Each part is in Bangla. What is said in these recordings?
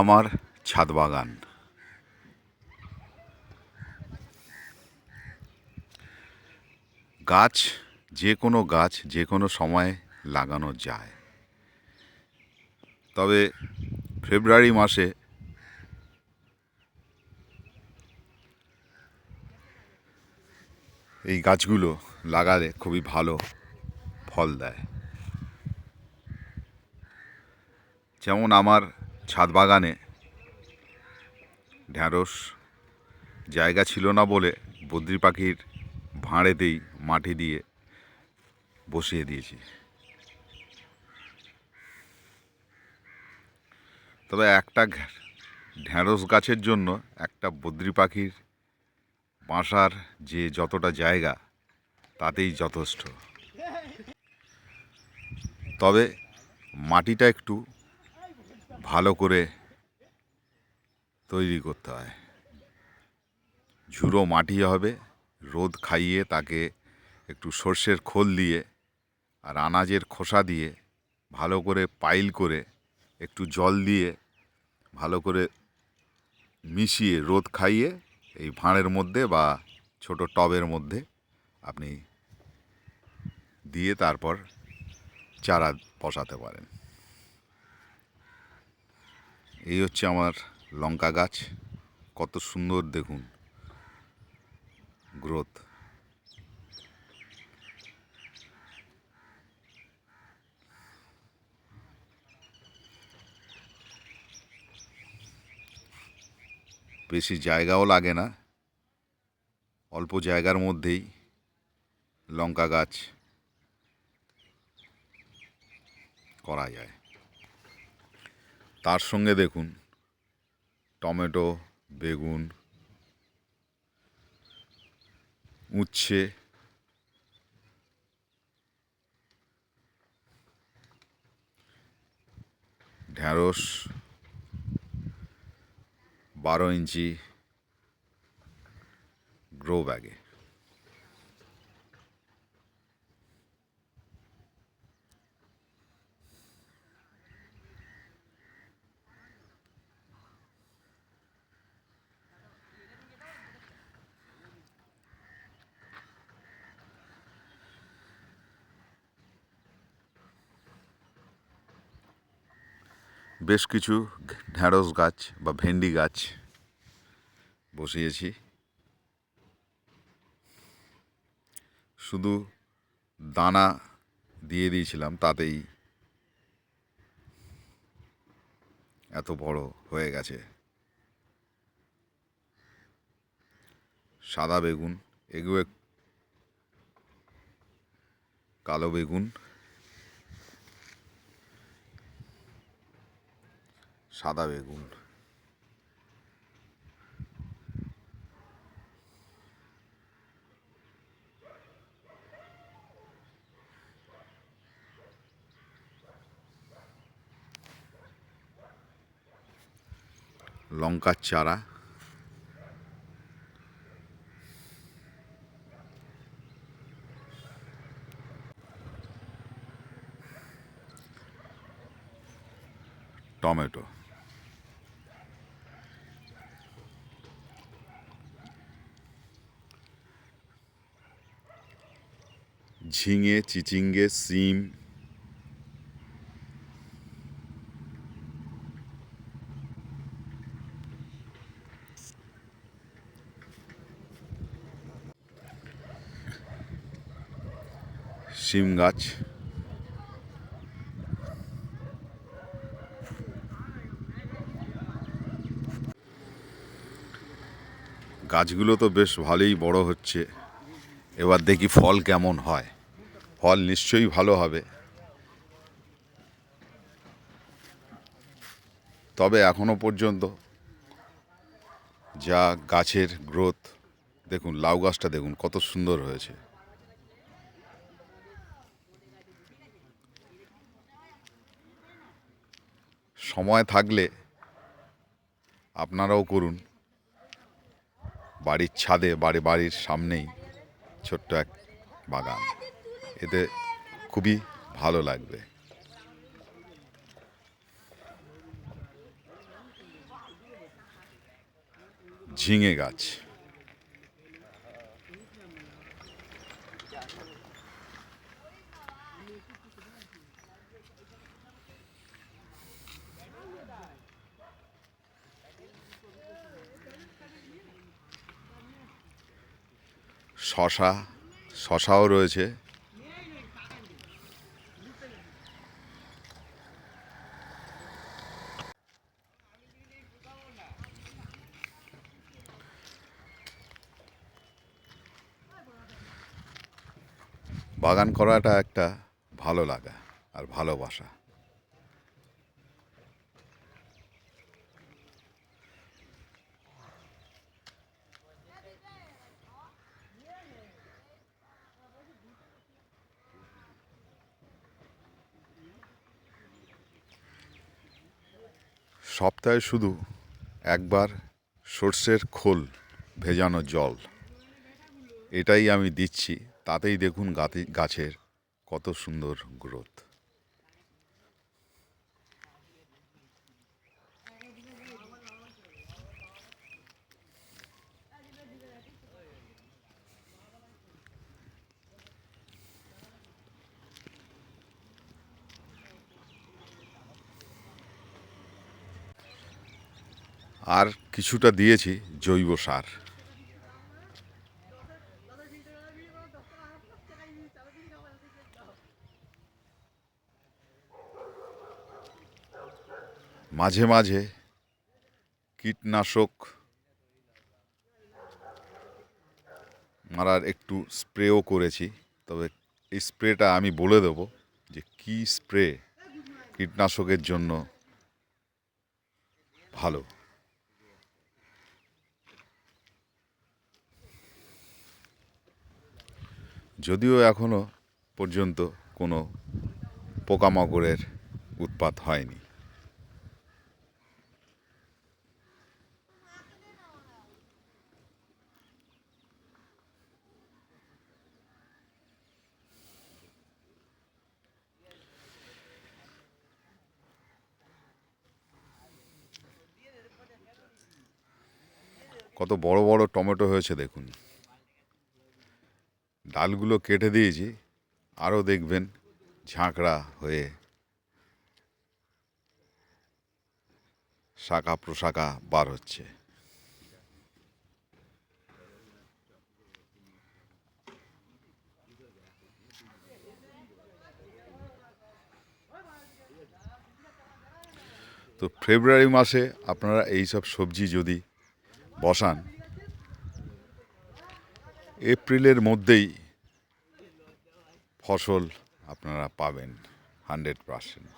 আমার ছাদ বাগান। গাছ, যে কোনো গাছ, যে কোনো সময়ে লাগানো যায়। তবে ফেব্রুয়ারি মাসে এই গাছগুলো লাগালে খুবই ভালো ফল দেয়। যেমন আমার ছাদ বাগানে। ঢ্যাঁড়স জায়গা ছিল না বলে বদ্রি পাখির ভাঁড়েতেই মাটি দিয়ে বসিয়ে দিয়েছি। তবে একটা ঢ্যাঁড়স গাছের জন্য একটা বদ্রি পাখির বাসার যে যতটা জায়গা, তাতেই যথেষ্ট। তবে মাটিটা একটু ভালো করে তৈরি করতে হয়। ঝুড়ো মাটি হবে, রোদ খাইয়ে তাকে একটু সর্ষের খোল দিয়ে আর আনাজের খোসা দিয়ে ভালো করে পাইল করে একটু জল দিয়ে ভালো করে মিশিয়ে রোদ খাইয়ে এই ভাঁড়ের মধ্যে বা ছোট টবের মধ্যে আপনি দিয়ে তারপর চারা বসাতে পারেন। এই হচ্ছে আমার লঙ্কা গাছ। কত সুন্দর দেখুন। গ্রোথ বেশি জায়গাও লাগে না। অল্প জায়গার মধ্যেই লঙ্কা গাছ করা যায়। তার সঙ্গে দেখুন। টমেটো বেগুন উচ্ছে। ঢ্যাঁড়স বারো ইঞ্চি গ্রো ব্যাগে। বেশ কিছু ঢ্যাঁড়স গাছ বা ভেন্ডি গাছ বসিয়েছি। শুধু দানা দিয়ে দিয়েছিলাম, তাতেই এত বড় হয়ে গেছে। সাদা বেগুন, এগুলো কালো বেগুন সাদা বেগুন। লঙ্কার চারা। টমেটো। ঝিঙে, চিচিঙ্গে, সিম। সিম গাছ। গাছগুলো তো বেশ ভালোই বড় হচ্ছে। এবার দেখি ফল কেমন হয়। ফল নিশ্চয়ই ভালো হবে। তবে এখনও পর্যন্ত যা গাছের গ্রোথ, দেখুন, লাউ গাছটা দেখুন, কত সুন্দর হয়েছে। সময় থাকলে আপনারাও করুন। বাড়ির ছাদে, বাড়ি, বাড়ির সামনেই ছোট্ট এক বাগান। এতে খুবই ভালো লাগবে। ঝিঙে গাছ। শশা শশাও রয়েছে। বাগান করাটা একটা ভালো লাগা আর ভালোবাসা। সপ্তাহে শুধু একবার সর্ষের খোল ভেজানো জল। এটাই আমি দিচ্ছি। তাতেই দেখুন গাছের কত সুন্দর গ্রোথ। আর কিছুটা দিয়েছি জৈব সার। মাঝে মাঝে কীটনাশক মারার একটু স্প্রেও করেছি, তবে এই স্প্রেটা আমি বলে দেব যে কি স্প্রে কীটনাশকের জন্য ভালো। যদিও এখনও পর্যন্ত কোনো পোকামাকড়ের উৎপাত হয়নি। কত বড় বড় টমেটো হয়েছে দেখুন। ডালগুলো কেটে দিয়েছি, আরও দেখবেন ঝাঁকড়া হয়ে শাখা প্রশাখা বার হচ্ছে। তো ফেব্রুয়ারি মাসে আপনারা এই সব সবজি যদি বসান। এপ্রিলের মধ্যেই ফসল আপনারা পাবেন হান্ড্রেড পারসেন্ট।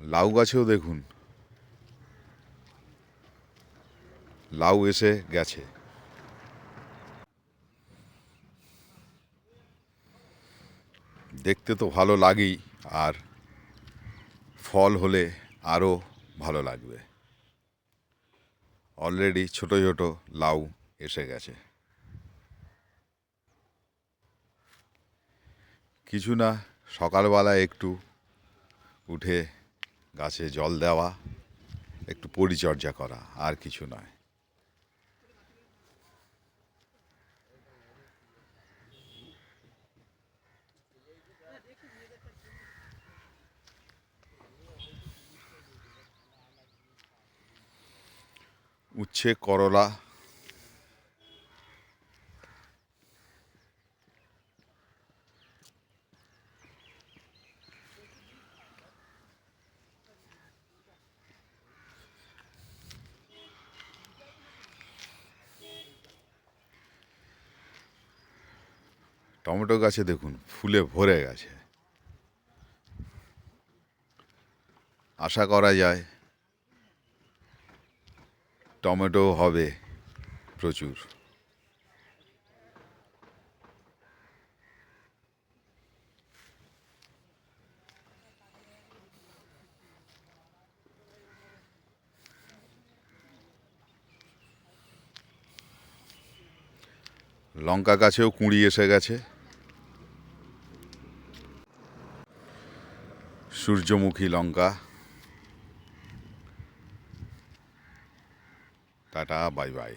লাউ গাছেও দেখুন। লাউ এসে গেছে। দেখতে তো ভালো লাগেই, আর ফল হলে আরও ভালো লাগবে। অলরেডি ছোট ছোট লাউ এসে গেছে। কিছু না, সকালবেলা একটু উঠে গাছে জল দেওয়া, একটু পরিচর্যা করা, আর কিছু নয়। উচ্ছে করলা। টমেটো গাছে দেখুন ফুলে ভরে গেছে। আশা করা যায় টমেটো হবে প্রচুর। লঙ্কা গাছেও কুঁড়ি এসে গেছে। সূর্যমুখী লঙ্কা। Tata bye bye